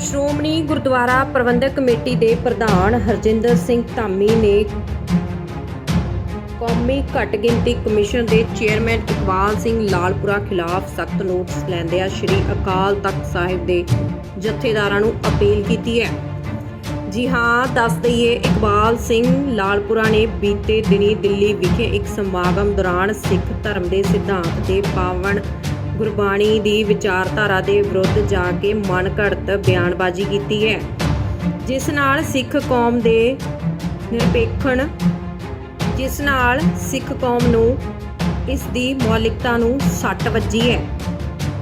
ਸ਼੍ਰੋਮਣੀ ਗੁਰਦੁਆਰਾ ਪ੍ਰਬੰਧਕ committee ਦੇ ਪ੍ਰਧਾਨ ਹਰਜਿੰਦਰ ਸਿੰਘ ਧਾਮੀ ਨੇ ਕੌਮੀ ਘੱਟ ਗਿਣਤੀ ਕਮਿਸ਼ਨ ਦੇ ਚੇਅਰਮੈਨ ਇਕਬਾਲ ਸਿੰਘ ਲਾਲਪੁਰਾ ਖਿਲਾਫ ਸਖਤ ਨੋਟਿਸ ਲੈਂਦਿਆਂ ਸ੍ਰੀ ਅਕਾਲ ਤਖਤ ਸਾਹਿਬ ਦੇ ਜਥੇਦਾਰਾਂ ਨੂੰ ਅਪੀਲ ਕੀਤੀ ਹੈ। ਜੀ ਹਾਂ, ਦੱਸ ਦਈਏ, ਇਕਬਾਲ ਸਿੰਘ ਲਾਲਪੁਰਾ ਨੇ ਬੀਤੇ ਦਿਨੀ ਦਿੱਲੀ ਵਿਖੇ ਇੱਕ ਸਮਾਗਮ ਦੌਰਾਨ ਸਿੱਖ ਧਰਮ ਦੇ ਸਿਧਾਂਤ ਤੇ ਪਾਵਨ ਗੁਰਬਾਣੀ ਦੀ ਵਿਚਾਰਧਾਰਾ ਦੇ ਵਿਰੁੱਧ ਜਾ ਕੇ ਮਨ ਘੜਤ ਬਿਆਨਬਾਜ਼ੀ ਕੀਤੀ ਹੈ, ਜਿਸ ਨਾਲ ਸਿੱਖ ਕੌਮ ਦੇ ਨਿਰਪੇਖਣ, ਜਿਸ ਨਾਲ ਸਿੱਖ ਕੌਮ ਨੂੰ ਇਸ ਦੀ ਮੌਲਿਕਤਾ ਨੂੰ ਸੱਟ ਵੱਜੀ ਹੈ।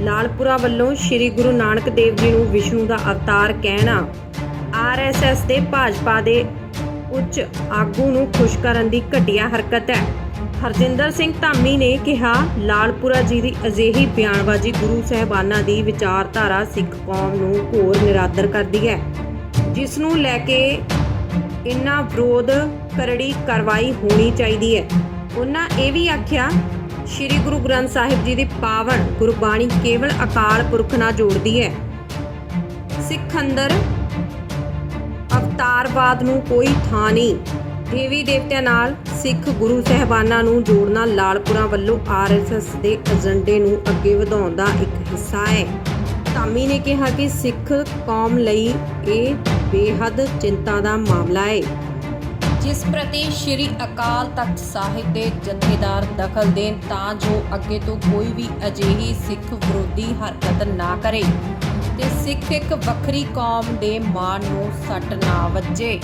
ਲਾਲਪੁਰਾ ਵੱਲੋਂ ਸ੍ਰੀ ਗੁਰੂ ਨਾਨਕ ਦੇਵ ਜੀ ਨੂੰ ਵਿਸ਼ਨੂੰ ਦਾ ਅਵਤਾਰ ਕਹਿਣਾ ਆਰਐਸਐਸ ਦੇ ਭਾਜਪਾ ਦੇ ਉੱਚ ਆਗੂ ਨੂੰ ਖੁਸ਼ ਕਰਨ ਦੀ ਘਟੀਆ ਹਰਕਤ ਹੈ। ਹਰਜਿੰਦਰ ਸਿੰਘ ਧਾਮੀ ਨੇ ਕਿਹਾ, ਲਾਲਪੁਰਾ ਜੀ ਦੀ ਅਜਿਹੀ ਬਿਆਨਬਾਜ਼ੀ ਗੁਰੂ ਸਹਿਬਾਨਾਂ ਦੀ ਵਿਚਾਰਧਾਰਾ ਸਿੱਖ ਕੌਮ ਨੂੰ ਘੋਰ ਨਿਰਾਦਰ ਕਰਦੀ ਹੈ, ਜਿਸ ਨੂੰ ਲੈ ਕੇ ਇਨ੍ਹਾਂ ਵਿਰੋਧ ਕਰੜੀ ਕਾਰਵਾਈ ਹੋਣੀ ਚਾਹੀਦੀ ਹੈ। ਉਹਨਾਂ ਇਹ ਵੀ ਆਖਿਆ, ਸ੍ਰੀ ਗੁਰੂ ਗ੍ਰੰਥ ਸਾਹਿਬ ਜੀ ਦੀ ਪਾਵਨ ਗੁਰਬਾਣੀ ਕੇਵਲ ਅਕਾਲ ਪੁਰਖ ਨਾਲ ਜੋੜਦੀ ਹੈ। ਸਿੱਖ ਅੰਦਰ ਅਵਤਾਰਵਾਦ ਨੂੰ ਕੋਈ ਥਾਂ ਨਹੀਂ। ਦੇਵੀ ਦੇਵਤਿਆਂ ਨਾਲ ਸਿੱਖ ਗੁਰੂ ਸਹਿਬਾਨਾਂ ਨੂੰ ਜੋੜਨਾ ਲਾਲਪੁਰਾ ਵੱਲੋਂ ਆਰਐਸਐਸ ਦੇ ਏਜੰਡੇ ਨੂੰ ਅੱਗੇ ਵਧਾਉਣ ਦਾ ਇੱਕ ਹਿੱਸਾ ਹੈ। ਧਾਮੀ ਨੇ ਕਿਹਾ ਕਿ ਸਿੱਖ ਕੌਮ ਲਈ ਇਹ ਬੇਹੱਦ ਚਿੰਤਾ ਦਾ ਮਾਮਲਾ ਹੈ। ਜਿਸ ਪ੍ਰਤੀ ਸ਼੍ਰੀ ਅਕਾਲ ਤਖਤ ਸਾਹਿਬ ਦੇ ਜਥੇਦਾਰ ਦਖਲ ਦੇਣ ਤਾਂ ਜੋ ਅੱਗੇ ਤੋਂ ਕੋਈ ਵੀ ਅਜਿਹੀ ਸਿੱਖ ਵਿਰੋਧੀ ਹਰਕਤ ਨਾ ਕਰੇ ਤੇ ਸਿੱਖ ਇੱਕ ਵੱਖਰੀ ਕੌਮ ਦੇ ਮਾਣ ਨੂੰ ਸੱਟ ਨਾ ਵੱਜੇ।